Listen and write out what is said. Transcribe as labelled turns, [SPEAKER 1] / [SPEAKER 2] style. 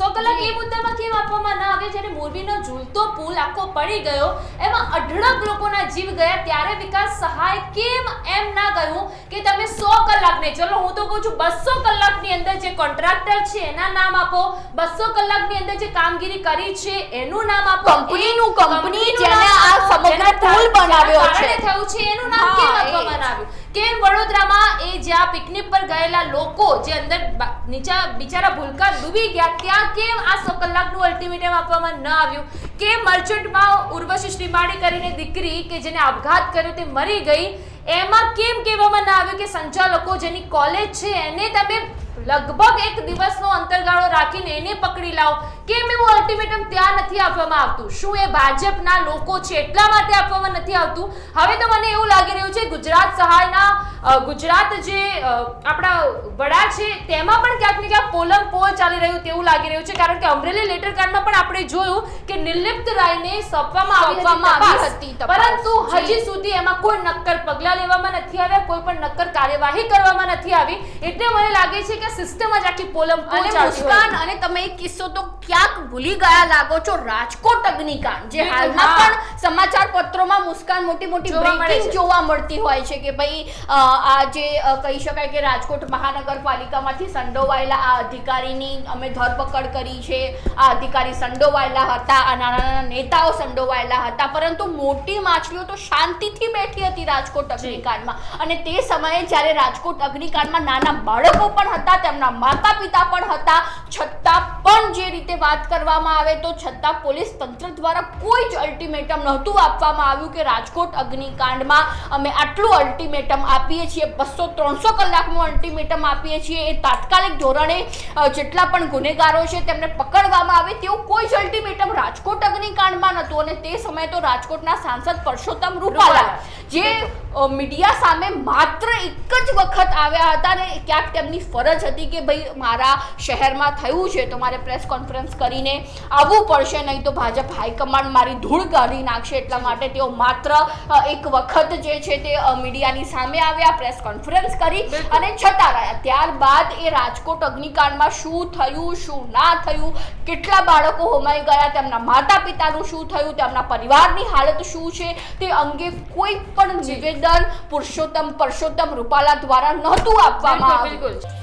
[SPEAKER 1] બસો કલાક એ મુદ્દામાં કેમ આપવામાં ના આવે જ્યારે મોરબીનો ઝૂલતો પુલ આખો પડી ગયો એમાં અઢળક લોકોના જીવ ગયા ત્યારે વિકાસ સહાય કેમ એમ ના કહ્યું કે તમે સો કલાકને ચલો હું તો કહું છું બસો કલાકની અંદર જે કોન્ટ્રાક્ટર છે એના નામ આપો બસો કલાકની અંદર જે કામગીરી કરી છે એનું નામ આપો
[SPEAKER 2] કંપનીનું કંપની જેને આ સમગ્ર પુલ બનાવ્યો છે.
[SPEAKER 1] થયું છે એનું નામ કેમ આપવામાં આવ્યું? કેમ વડોદરામાં એ જ્યાં પિકનિક પર ગયેલા લોકો જે અંદર નીચા, બિચારા ભૂલકા ડૂબી ગયા, ત્યાં કેમ આ સો કલાકનું અલ્ટિમેટમ આપવામાં ન આવ્યું? કે મર્ચન્ટમાં ઉર્વશી શ્રીમાળી કરીને દીકરી કે જેને આપઘાત કર્યો તે મરી ગઈ? એમાં કેમ કહેવામાં ન આવ્યું કે સંચાલકો જેની કોલેજ છે એને તમે લગભગ એક દિવસનો અંતરગાળો રાખીને એને પકડી લાવો. કેમ એવું અલ્ટિમેટમ ત્યાં નથી આપવામાં આવતું? શું એ ભાજપના લોકો છે એટલા માટે આપવામાં નથી આવતું? હવે તો મને એવું લાગી રહ્યું છે ગુજરાત સહાયના ગુજરાત જે આપણા વડા છે તેમાં પણ ક્યાંક ને ક્યાંક પોલમ પોલ ચાલી રહ્યું તેવું લાગી રહ્યું છે. કારણ કે અમરેલી લેટર કાર્ડમાં પણ આપણે જોયું કે નિર્લિપ્ત રાયને સોંપવામાં આવી હતી
[SPEAKER 2] આવી હતી તપાસ.
[SPEAKER 1] પરંતુ હજી સુધી એમાં કોઈ નક્કર પગલાં લેવામાં નથી આવ્યા કોઈ પણ નક્કર કાર્યવાહી કરવામાં નથી આવી. એટલે મને લાગે છે કે સિસ્ટમ જ આખી પોલમ
[SPEAKER 2] અને મુસ્કાન અને તમે એક કિસ્સો તો ક્યાંક ભૂલી ગયા લાગો છો? રાજકોટ અગ્નિકાંડ જે હાલમાં પણ સમાચાર પત્રોમાં મુસ્કાન મોટી મોટી બ્રેકિંગ જોવા મળતી હોય છે કે ભાઈ આ જે કહી શકાય કે રાજકોટ મહાનગરપાલિકામાંથી સંડોવાયેલા આ અધિકારીની અમે ધરપકડ કરી છે. આ અધિકારી સંડોવાયેલા હતા આ નાના નાના નેતાઓ સંડોવાયેલા હતા પરંતુ મોટી માછલીઓ તો શાંતિથી બેઠી હતી રાજકોટ અગ્નિકાંડમાં. અને તે સમયે જ્યારે રાજકોટ અગ્નિકાંડમાં નાના બાળકો પણ હતા તેમના માતા પિતા પણ હતા. છતાં પણ જે રીતે વાત કરવામાં આવે તો છતાં પોલીસ તંત્ર દ્વારા કોઈ જ અલ્ટિમેટમ નહોતું આપવામાં આવ્યું કે રાજકોટ અગ્નિકાંડમાં અમે આટલું અલ્ટિમેટમ આપીએ છીએ. બસો ત્રણસો કલાકનું અલ્ટિમેટમ આપીએ છીએ. એ તાત્કાલિક ધોરણે જેટલા પણ ગુનેગારો છે તેમને પકડવામાં આવે તેવું કોઈ જ અલ્ટિમેટમ રાજકોટ અગ્નિકાંડમાં નહોતું. અને તે સમયે તો રાજકોટના સાંસદ પરસોત્તમ રૂપાલા. જે મીડિયા સામે માત્ર એક જ વખત આવ્યા હતા ને ક્યાંક તેમની ફરજ હતી કે ભાઈ મારા શહેરમાં થયું છે તો મારે પ્રેસ કોન્ફરન્સ કરીને આવવું પડશે નહીં તો ભાજપ હાઈકમાન્ડ મારી ધૂળ કાઢી નાખશે. એટલા માટે તેઓ માત્ર એક વખત જે છે તે મીડિયાની સામે આવ્યા પ્રેસ કોન્ફરન્સ કરી અને છતાં રહ્યા. ત્યારબાદ એ રાજકોટ અગ્નિકાંડમાં શું થયું શું ના થયું કેટલા બાળકો હોમાઈ ગયા તેમના માતા પિતાનું શું થયું તેમના પરિવારની હાલત શું છે તે અંગે કોઈ પણ નિવેદન પુરુષોત્તમ પરસોત્તમ રૂપાલા દ્વારા નહોતું આપવામાં આવ્યું.